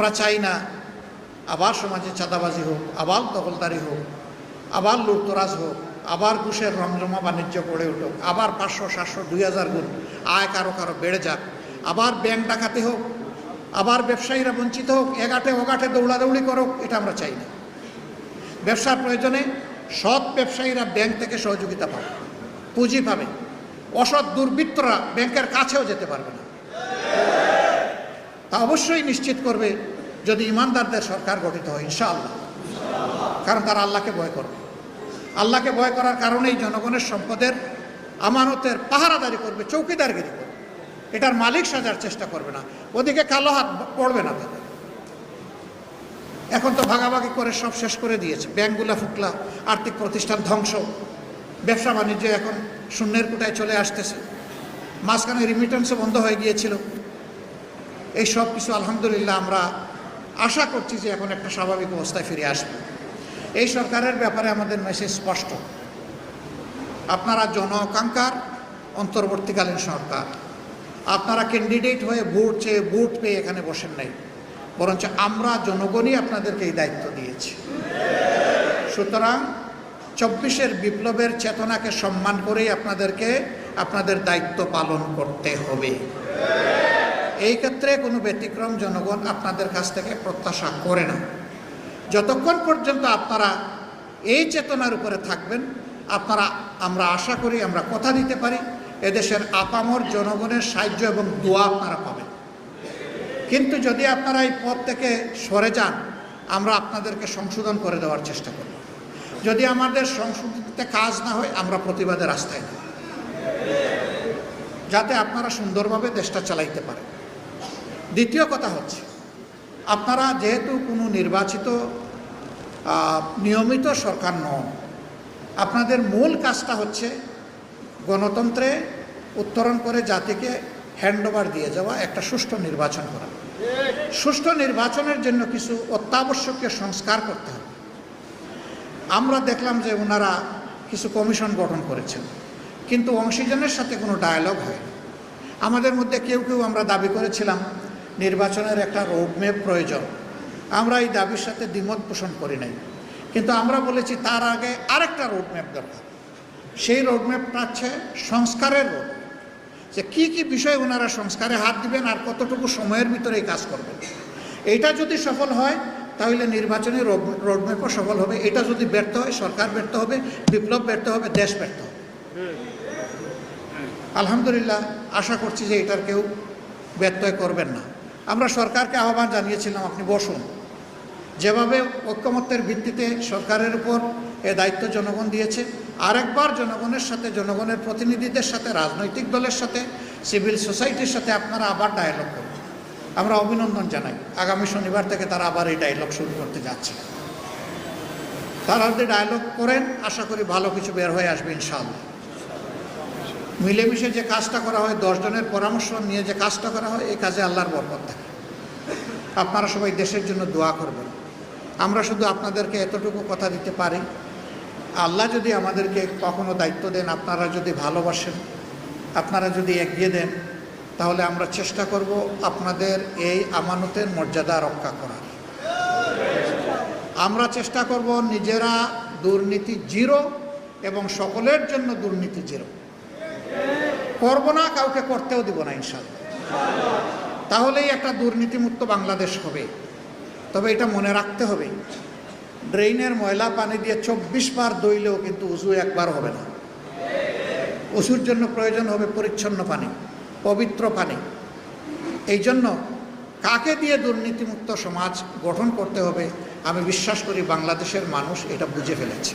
আমরা চাই না, আবার সমাজে চাঁদাবাজি হোক, আবার দখলদারি হোক, আবার লুটতরাজ হোক, আবার ঘুষের রমজমা বাণিজ্য গড়ে উঠুক, আবার পাঁচশো, সাতশো, দুই হাজার গুণ আয় কারও কারও বেড়ে যাক, আবার ব্যাংক ডাকাতে হোক, আবার ব্যবসায়ীরা বঞ্চিত হোক এগাটে ওগাটে দৌড়াদৌড়ি করুক, এটা আমরা চাই না। ব্যবসার প্রয়োজনে সৎ ব্যবসায়ীরা ব্যাংক থেকে সহযোগিতা পাবে, পুঁজি পাবে, অসৎ দুর্বৃত্তরা ব্যাংকের কাছেও যেতে পারবে না। তা অবশ্যই নিশ্চিত করবে যদি ইমানদারদের সরকার গঠিত হয়, ইনশাআল্লাহ। কারণ তারা আল্লাহকে ভয় করবে। আল্লাহকে ভয় করার কারণেই জনগণের সম্পদের আমানতের পাহারাদারি করবে, চৌকিদারগিরি করবে। এটার মালিক সাজার চেষ্টা করবে না। ওদিকে কালো হাত পড়বে না তাদের। এখন তো ভাগাভাগি করে সব শেষ করে দিয়েছে। ব্যাংকগুলা ফুকলা, আর্থিক প্রতিষ্ঠান ধ্বংস। ব্যবসা বাণিজ্য এখন শূন্যের কোটায় চলে আসতেছে। মাঝখানে রিমিটেন্সও বন্ধ হয়ে গিয়েছিল। এই সব কিছু আলহামদুলিল্লাহ আমরা আশা করছি যে এখন একটা স্বাভাবিক অবস্থায় ফিরে আসবে। এই সরকারের ব্যাপারে আমাদের মেসেজ স্পষ্ট। আপনারা জনকাঙ্ক্ষার অন্তর্বর্তীকালীন সরকার। আপনারা ক্যান্ডিডেট হয়ে ভোট চেয়ে ভোট পেয়ে এখানে বসেন নাই। বরঞ্চ আমরা জনগণই আপনাদেরকে এই দায়িত্ব দিয়েছি। সুতরাং চব্বিশের বিপ্লবের চেতনাকে সম্মান করেই আপনাদেরকে আপনাদের দায়িত্ব পালন করতে হবে। এই ক্ষেত্রে কোনো ব্যতিক্রম জনগণ আপনাদের কাছ থেকে প্রত্যাশা করে না। যতক্ষণ পর্যন্ত আপনারা এই চেতনার উপরে থাকবেন, আপনারা, আমরা আশা করি আমরা কথা দিতে পারি, এদেশের আপামর জনগণের সাহায্য এবং দোয়া আপনারা পাবেন। কিন্তু যদি আপনারা এই পথ থেকে সরে যান, আমরা আপনাদেরকে সংশোধন করে দেওয়ার চেষ্টা করব। যদি আমাদের সংশোধনতে কাজ না হয়, আমরা প্রতিবাদের রাস্তায় যাতে আপনারা সুন্দরভাবে দেশটা চালাইতে পারেন। দ্বিতীয় কথা হচ্ছে, আপনারা যেহেতু কোনো নির্বাচিত নিয়মিত সরকার নন, আপনাদের মূল কাজটা হচ্ছে গণতন্ত্রে উত্তরণ করে জাতিকে হ্যান্ডওভার দিয়ে যাওয়া, একটা সুষ্ঠু নির্বাচন করা। সুষ্ঠু নির্বাচনের জন্য কিছু অত্যাবশ্যকীয় সংস্কার করতে হবে। আমরা দেখলাম যে ওনারা কিছু কমিশন গঠন করেছেন, কিন্তু অংশীজনের সাথে কোনো ডায়ালগ হয় আমাদের মধ্যে কেউ কেউ আমরা দাবি করেছিলাম নির্বাচনের একটা রোডম্যাপ প্রয়োজন। আমরা এই দাবির সাথে দ্বিমত পোষণ করি নাই। কিন্তু আমরা বলেছি তার আগে আরেকটা রোডম্যাপ দরকার। সেই রোডম্যাপটা হচ্ছে সংস্কারের রোড যে কি কি বিষয়ে ওনারা সংস্কারে হাত দিবেন আর কতটুকু সময়ের ভিতরে এই কাজ করবেন। এটা যদি সফল হয়, তাহলে নির্বাচনী রোডম্যাপও সফল হবে। এটা যদি ব্যর্থ হয়, সরকার ব্যর্থ হবে, বিপ্লব ব্যর্থ হবে, দেশ ব্যর্থ হবে। আলহামদুলিল্লাহ, আশা করছি যে এটার কেউ ব্যত্যয় করবেন না। আমরা সরকারকে আহ্বান জানিয়েছিলাম, আপনি বসুন। যেভাবে ঐক্যমত্যের ভিত্তিতে সরকারের উপর এ দায়িত্ব জনগণ দিয়েছে, আরেকবার জনগণের সাথে, জনগণের প্রতিনিধিদের সাথে, রাজনৈতিক দলের সাথে, সিভিল সোসাইটির সাথে আপনারা আবার ডায়ালগ করুন। আমরা অভিনন্দন জানাই। আগামী শনিবার থেকে তারা আবার এই ডায়লগ শুরু করতে যাচ্ছে। তারা যদি ডায়লগ করেন, আশা করি ভালো কিছু বের হয়ে আসবে ইনশাআল্লাহ। মিলেমিশে যে কাজটা করা হয় দশজনের পরামর্শ নিয়ে যে কাজটা করা হয়, এই কাজে আল্লাহর বরকত থাকে আপনারা সবাই দেশের জন্য দোয়া করবেন। আমরা শুধু আপনাদেরকে এতটুকু কথা দিতে পারি। আল্লাহ যদি আমাদেরকে কখনো দায়িত্ব দেন, আপনারা যদি ভালোবাসেন, আপনারা যদি এগিয়ে দেন, তাহলে আমরা চেষ্টা করব আপনাদের এই আমানতের মর্যাদা রক্ষা করার। আমরা চেষ্টা করব নিজেরা দুর্নীতি জিরো এবং সকলের জন্য দুর্নীতি জিরো। করব না, কাউকে করতেও দিব না ইনশাল্লাহ তাহলেই একটা দুর্নীতিমুক্ত বাংলাদেশ হবে। তবে এটা মনে রাখতে হবে, ড্রেইনের ময়লা পানি দিয়ে চব্বিশ বার দইলেও কিন্তু উজু একবার হবে না। উজুর জন্য প্রয়োজন হবে পরিচ্ছন্ন পানি, পবিত্র পানি। এই জন্য কাকে দিয়ে দুর্নীতিমুক্ত সমাজ গঠন করতে হবে, আমি বিশ্বাস করি বাংলাদেশের মানুষ এটা বুঝে ফেলেছে।